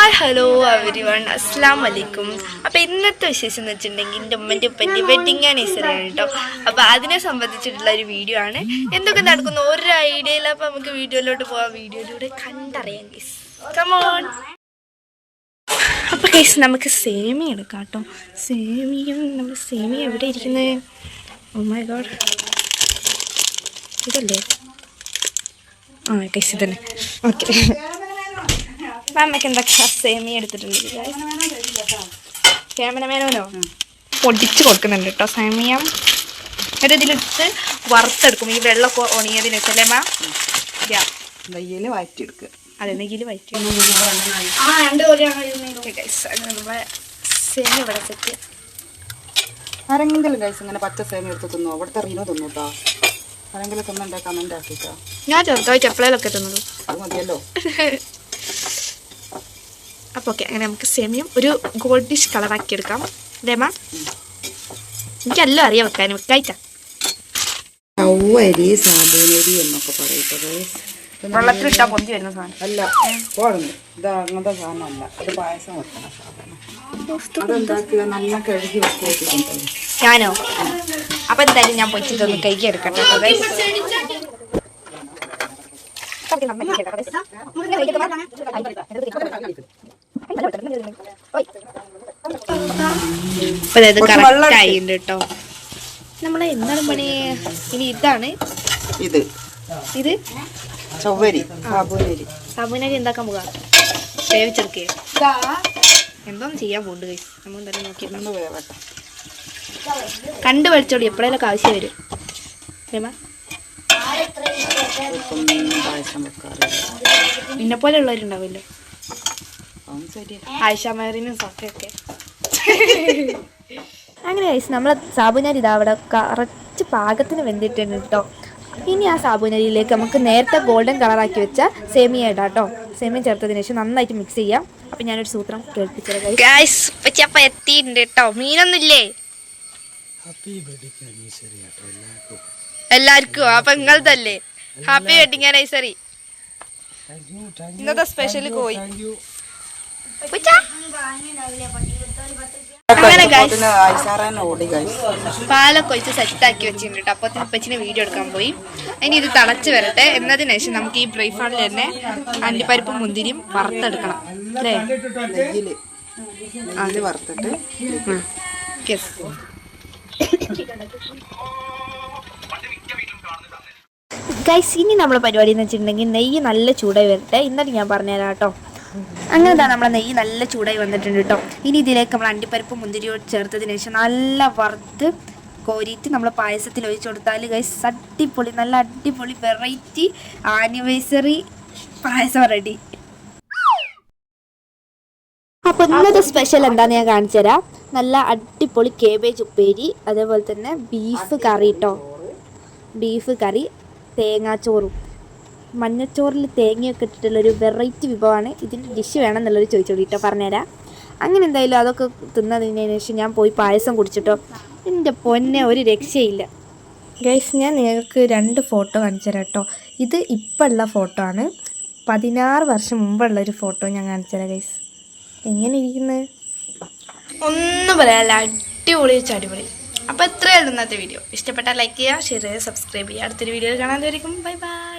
Hi hello every one അസ്സാം വലൈക്കും അപ്പോൾ ഇന്നത്തെ വിശേഷം എന്ന് വെച്ചിട്ടുണ്ടെങ്കിൽ എന്റെ ഉമ്മന്റെ ഉപ്പന്റെ വെഡിങ് ആനിവേഴ്സറിയാണ് കേട്ടോ അപ്പോൾ അതിനെ സംബന്ധിച്ചിട്ടുള്ള ഒരു വീഡിയോ ആണ്. എന്തൊക്കെ നടക്കുന്നു? ഒരു ഐഡിയ ഇല്ല അപ്പോൾ നമുക്ക് വീഡിയോയിലോട്ട് പോവാം. വീഡിയോയിലൂടെ കണ്ടറിയാം ഗീസ് കമോൺ അപ്പോൾ കേസ് നമുക്ക് സേമി എടുക്കാം കേട്ടോ സേമിയും നമ്മൾ സേമി എവിടെ ഇരിക്കുന്നത് ഓ മൈ ഗോഡ് ഇതല്ലേ? ആ കേസ് ഇതന്നെ. ഓക്കെ മാമയ്ക്ക് എന്തൊക്കെ സേമിയ എടുത്തിട്ടുണ്ട് ക്യാമറമാനോ പൊടിച്ച് കൊടുക്കുന്നുണ്ട് കേട്ടോ സേമിയം. എന്നിട്ട് ഇതിലെടുത്ത് വറുത്തെടുക്കും. ഈ വെള്ളമൊക്കെ ഉണങ്ങിയതിന് അല്ലേ മാം നെയ്യിൽ വഴറ്റിയെടുക്കുക അതെ നെയ്യിൽ വൈറ്റ് നമ്മളെ സേമി ഇവിടെ സെറ്റ് ആരെങ്കിലും കഴിച്ച് ഇങ്ങനെ പച്ച സേമ എടുത്ത് തിന്നോ? അവിടുത്തെ റീനോ തിന്നു കേട്ടോ ആരെങ്കിലും തിന്നുണ്ടെ? കമന്റ് ആക്കിട്ടോ ഞാൻ ചെറുതായിട്ട് എപ്പോഴേലൊക്കെ തിന്നത് അത് മതിയല്ലോ. അപ്പോൾ ഓക്കെ അങ്ങനെ നമുക്ക് സെമിയും ഒരു ഗോൾഡിഷ് കളറാക്കി എടുക്കാം. അല്ലേ മാം എനിക്കെല്ലാം അറിയാം വെക്കാൻ വെക്കായിട്ടാ ചവ്വരി സാബൂനരി എന്നൊക്കെ പറയട്ടത്. വെള്ളത്തിലിട്ടാൽ പൊന്തി വരുന്ന സാധനം. അല്ല പോഴുന്നു ഇത് അങ്ങനത്തെ സാധനമല്ല. അത് പായസം വെക്കണ സാധനം. അതെന്താക്കുക നല്ല കഴുകി വെക്കുക ഞാനോ? അപ്പൊ എന്തായാലും ഞാൻ പൊച്ചിട്ടൊന്ന് കൈക്ക് എടുക്കട്ടെ. കേട്ടോ guys. അപ്പൊ ഇത് കറക്റ്റ് കേട്ടോ. നമ്മളെ എന്താണ് പണി ഇനി ഇതാണ്. ഇത്. ഇത്? ചൊവ്വരി. സാബൂനരി. എന്താക്കാൻ പോകാം വേവിച്ചെടുക്കേ. എന്തോന്ന് ചെയ്യാൻ പോണ്ട് കൈ നമ്മൾ എന്തായാലും നോക്കി. കണ്ടു പഠിച്ചോളി എപ്പോഴേലൊക്കെ ആവശ്യം വരും. പിന്നെ നിന്നെ പോലെ ഉള്ളവരുണ്ടാവുമല്ലോ അതും ശരിയാ ആയിഷ മേറിനും സഫയൊക്കെ അങ്ങനെ കഴിച്ച് നമ്മളെ സാബുനരി ഇതാ അവിടെ കറച്ച് പാകത്തിന് വെന്തിട്ടുണ്ട് കേട്ടോ ഇനി ആ സാബുനരിയിലേക്ക് നമുക്ക് നേരത്തെ ഗോൾഡൻ കളറാക്കി വെച്ച സേമിയ ഇടാം കേട്ടോ സേമിയ ചേർത്തതിന് ശേഷം നന്നായിട്ട് മിക്സ് ചെയ്യാം. അപ്പം ഞാനൊരു സൂത്രം കേൾപ്പിച്ചത് എത്തിയിട്ടുണ്ട് കേട്ടോ മീനൊന്നുമില്ലേ? എല്ലാവർക്കും. അപ്പം നിങ്ങളതല്ലേ ഹാപ്പി വെഡിങ് ആനിവേഴ്സറി ഇന്നത്തെ സ്പെഷ്യൽ കോയി പാലൊക്കെ ഒഴിച്ച് സെറ്റാക്കി വെച്ചിട്ടുണ്ട്. കേട്ടോ അപ്പോൾ ഉപ്പച്ചിന് വീഡിയോ എടുക്കാൻ പോയി. ഇനി ഇത് തിളച്ച് വരട്ടെ. എന്നതിന് ശേഷം നമുക്ക് ഈ ബ്രേക്ക്ഫാസ്റ്റിൽ തന്നെ അണ്ടിപ്പരിപ്പും മുന്തിരിയും വറുത്തെടുക്കണം. അല്ലേ? അത് വറുത്തിട്ട്. ഗൈസ് ഇനി നമ്മുടെ പരിപാടി എന്ന് വെച്ചിട്ടുണ്ടെങ്കിൽ നെയ്യ് നല്ല ചൂടായി വരട്ടെ. ഇന്നലെ ഞാൻ പറഞ്ഞുതരാം കേട്ടോ. അങ്ങനെ തന്നെ നമ്മളെ നെയ്യ് നല്ല ചൂടായി വന്നിട്ടുണ്ട് കേട്ടോ. ഇനി ഇതിലേക്ക് നമ്മൾ അണ്ടിപ്പരിപ്പ് മുന്തിരിയോട് ചേർത്തതിന് ശേഷം നല്ല വറുത്ത് കോരിയിട്ട് നമ്മൾ പായസത്തിൽ ഒഴിച്ചു കൊടുത്താൽ ഗൈസ് അടിപൊളി നല്ല അടിപൊളി വെറൈറ്റി ആനിവേഴ്സറി പായസം റെഡി അപ്പോൾ ഇന്നത്തെ സ്പെഷ്യൽ എന്താണെന്ന് ഞാൻ കാണിച്ചു തരാം. നല്ല അടിപൊളി കേബേജ് ഉപ്പേരി അതേപോലെ തന്നെ ബീഫ് കറി കേട്ടോ ബീഫ് കറി തേങ്ങാച്ചോറും. മഞ്ഞച്ചോറിൽ തേങ്ങയൊക്കെ ഇട്ടിട്ടുള്ളൊരു വെറൈറ്റി വിഭവമാണ്. ഇതിന്റെ ഡിഷ് വേണം എന്നുള്ളൊരു ചോദിച്ചോളൂ കേട്ടോ പറഞ്ഞുതരാം. അങ്ങനെ എന്തായാലും അതൊക്കെ തിന്നതിന് ശേഷം ഞാൻ പോയി പായസം കുടിച്ചിട്ടോ. എന്റെ പൊന്നെ ഒരു രക്ഷയില്ല. ഗൈസ് ഞാൻ നിങ്ങൾക്ക് രണ്ട് ഫോട്ടോ കാണിച്ചു തരാം കേട്ടോ ഇത് ഇപ്പോഴുള്ള ഉള്ള ഫോട്ടോ ആണ്. പതിനാറ് വർഷം മുമ്പുള്ള ഒരു ഫോട്ടോ ഞാൻ കാണിച്ചു തരാം ഗൈസ് എങ്ങനെ ഇരിക്കുന്നത് ഒന്നും പറയാല്ല അടിപൊളി വെച്ച് അടിപൊളി അപ്പോൾ എത്രയായിരുന്നു ഇന്നത്തെ വീഡിയോ ഇഷ്ടപ്പെട്ടാൽ ലൈക്ക് ചെയ്യുക ഷെയർ ചെയ്യുക സബ്സ്ക്രൈബ് ചെയ്യുക. അടുത്തൊരു വീഡിയോ കാണാൻ ബൈ ബൈ